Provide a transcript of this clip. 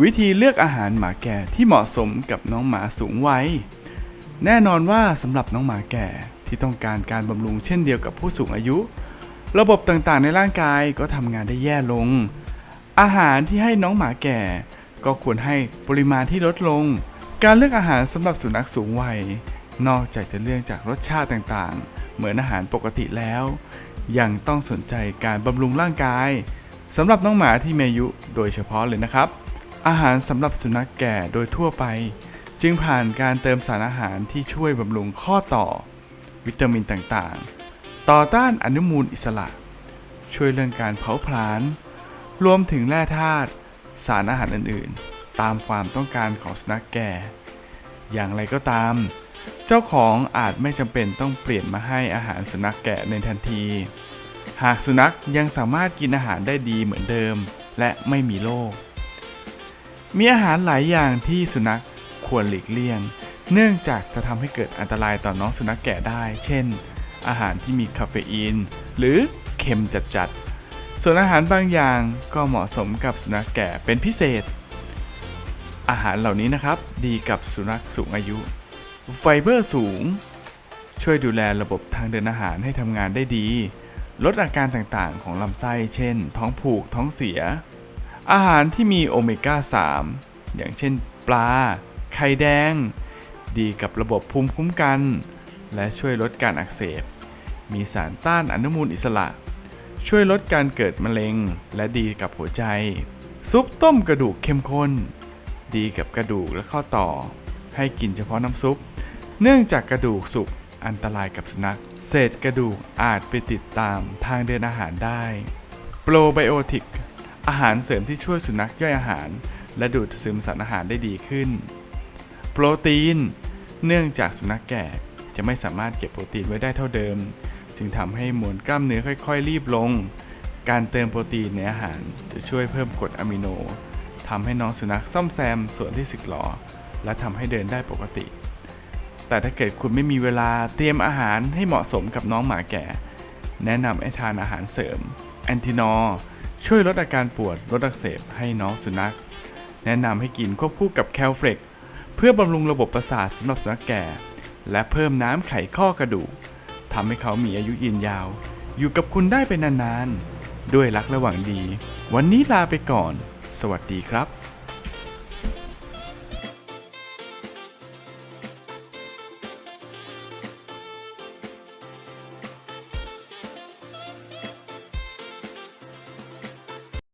วิธีเลือกอาหารหมาแก่ที่เหมาะสมกับน้องหมาสูงวัย แน่นอนว่าสำหรับน้องหมาแก่ที่ต้องการการบำรุงเช่นเดียวกับผู้สูงอายุ ระบบต่างๆในร่างกายก็ทำงานได้แย่ลง อาหารที่ให้น้องหมาแก่ ก็ควรให้ปริมาณที่ลดลง การเลือกอาหารสำหรับสุนัขสูงวัย นอกจากจะเลือกจากรสชาติต่างๆ เหมือนอาหารปกติแล้ว ยังต้องสนใจการบำรุงร่างกายสำหรับน้องหมาที่มีอายุโดยเฉพาะเลยนะครับ อาหารสำหรับสุนัขแก่โดยทั่วไป จึงผ่านการเติมสารอาหารที่ช่วยบำรุงข้อต่อ วิตามินต่างๆ ต่อต้านอนุมูลอิสระ ช่วยเรื่องการเผาผลาญรวมถึงแร่ธาตุสารอาหารอื่นๆ ตามความต้องการของสุนัขแก่ อย่างไรก็ตาม เจ้าของอาจไม่จำเป็นต้องเปลี่ยนมาให้อาหารสุนัขแก่ในทันที หากสุนัขยังสามารถกินอาหารได้ดีเหมือนเดิม และไม่มีโรค มีอาหารหลายอย่างที่สุนัขควรหลีกเลี่ยง เนื่องจากจะทำให้เกิดอันตรายต่อน้องสุนัขแก่ได้ เช่น อาหารที่มีคาเฟอีน หรือเค็มจัดๆ ส่วนอาหารบางอย่างก็เหมาะสมกับสุนัขแก่เป็นพิเศษ อาหารเหล่านี้นะครับ ดีกับสุนัขสูงอายุ ไฟเบอร์สูง ช่วยดูแลระบบทางเดินอาหารให้ทำงานได้ดี ลดอาการต่างๆ ของลำไส้ เช่น ท้องผูก ท้องเสีย อาหารที่มีโอเมก้า 3 อย่างเช่นปลา ไข่แดง ดีกับระบบภูมิคุ้มกัน และช่วยลดการอักเสบ มีสารต้านอนุมูลอิสระ ช่วยลดการเกิดมะเร็ง และดีกับหัวใจ ซุปต้มกระดูกเข้มข้น ดีกับกระดูกและข้อต่อ ให้กินเฉพาะน้ำซุป เนื่องจากกระดูกสุกอันตรายกับสุนัข เศษกระดูกอาจไปติดตามทางเดินอาหารได้ โปรไบโอติก อาหารเสริมที่ช่วยสุนัขย่อยอาหาร และดูดซึมสารอาหารได้ดีขึ้น โปรตีน เนื่องจากสุนัขแก่จะไม่สามารถเก็บโปรตีนไว้ได้เท่าเดิม จึงทำให้มวลกล้ามเนื้อค่อย ๆ รีบลง การเติมโปรตีนในอาหารจะช่วยเพิ่มกรดอะมิโนทำให้น้องสุนัขซ่อมแซมส่วนที่สึกหรอและทำให้เดินได้ปกติ แต่ถ้าเกิดคุณไม่มีเวลาเตรียมอาหารให้เหมาะสมกับน้องหมาแก่ แนะนำให้ทานอาหารเสริมแอนตินอร์ ช่วยลดอาการปวดลดอักเสบให้น้องสุนัข แนะนำให้กินควบคู่กับแคลเฟล็กเพื่อบำรุงระบบประสาทสำหรับสุนัขแก่ และเพิ่มน้ำไขข้อกระดูกทำให้เขามีอายุยืนยาว อยู่กับคุณได้เป็นนานๆ ด้วยรักและหวังดี วันนี้ลาไปก่อน สวัสดีครับ